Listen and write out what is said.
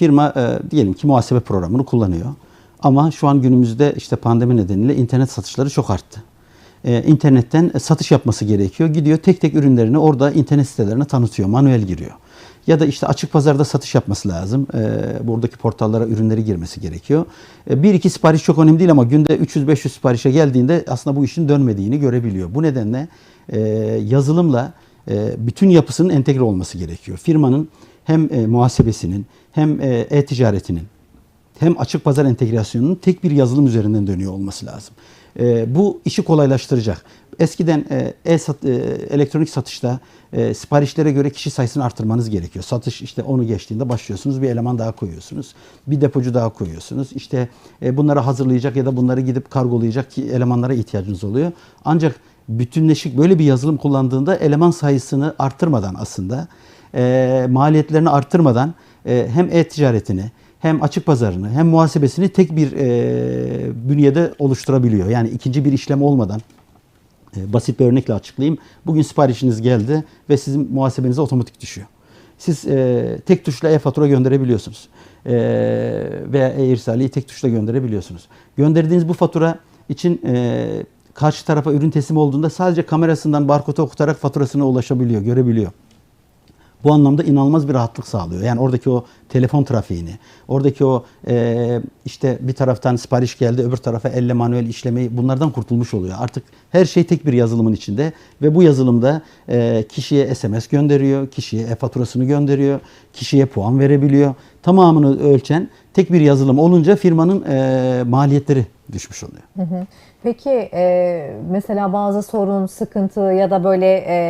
firma e, diyelim ki muhasebe programını kullanıyor. Ama şu an günümüzde işte pandemi nedeniyle internet satışları çok arttı. E, internetten satış yapması gerekiyor. Gidiyor tek tek ürünlerini orada internet sitelerine tanıtıyor. Manuel giriyor. Ya da işte açık pazarda satış yapması lazım. E, buradaki portallara ürünleri girmesi gerekiyor. E, bir iki sipariş çok önemli değil ama günde 300-500 siparişe geldiğinde aslında bu işin dönmediğini görebiliyor. Bu nedenle e, yazılımla e, bütün yapısının entegre olması gerekiyor. Firmanın hem e, muhasebesinin hem e, e-ticaretinin hem açık pazar entegrasyonunun tek bir yazılım üzerinden dönüyor olması lazım. E, bu işi kolaylaştıracak. Eskiden e, e-sat, e, elektronik satışta e, siparişlere göre kişi sayısını artırmanız gerekiyor. Satış işte onu geçtiğinde başlıyorsunuz bir eleman daha koyuyorsunuz. Bir depocu daha koyuyorsunuz. İşte e, bunları hazırlayacak ya da bunları gidip kargolayacak elemanlara ihtiyacınız oluyor. Ancak bütünleşik böyle bir yazılım kullandığında eleman sayısını arttırmadan aslında e, maliyetlerini arttırmadan e, hem e-ticaretini hem açık pazarını hem muhasebesini tek bir e, bünyede oluşturabiliyor. Yani ikinci bir işlem olmadan e, basit bir örnekle açıklayayım. Bugün siparişiniz geldi ve sizin muhasebenize otomatik düşüyor. Siz e, tek tuşla e-fatura gönderebiliyorsunuz. E, veya e-irsaliyi tek tuşla gönderebiliyorsunuz. Gönderdiğiniz bu fatura için e, karşı tarafa ürün teslim olduğunda sadece kamerasından barkodu okutarak faturasına ulaşabiliyor, görebiliyor. Bu anlamda inanılmaz bir rahatlık sağlıyor. Yani oradaki o telefon trafiğini, oradaki o e, işte bir taraftan sipariş geldi, öbür tarafa elle manuel işlemeyi bunlardan kurtulmuş oluyor. Artık her şey tek bir yazılımın içinde ve bu yazılımda e, kişiye SMS gönderiyor, kişiye e-faturasını gönderiyor, kişiye puan verebiliyor. Tamamını ölçen tek bir yazılım olunca firmanın e, maliyetleri düşmüş oluyor. Peki e, mesela bazı sorun, sıkıntı ya da böyle e,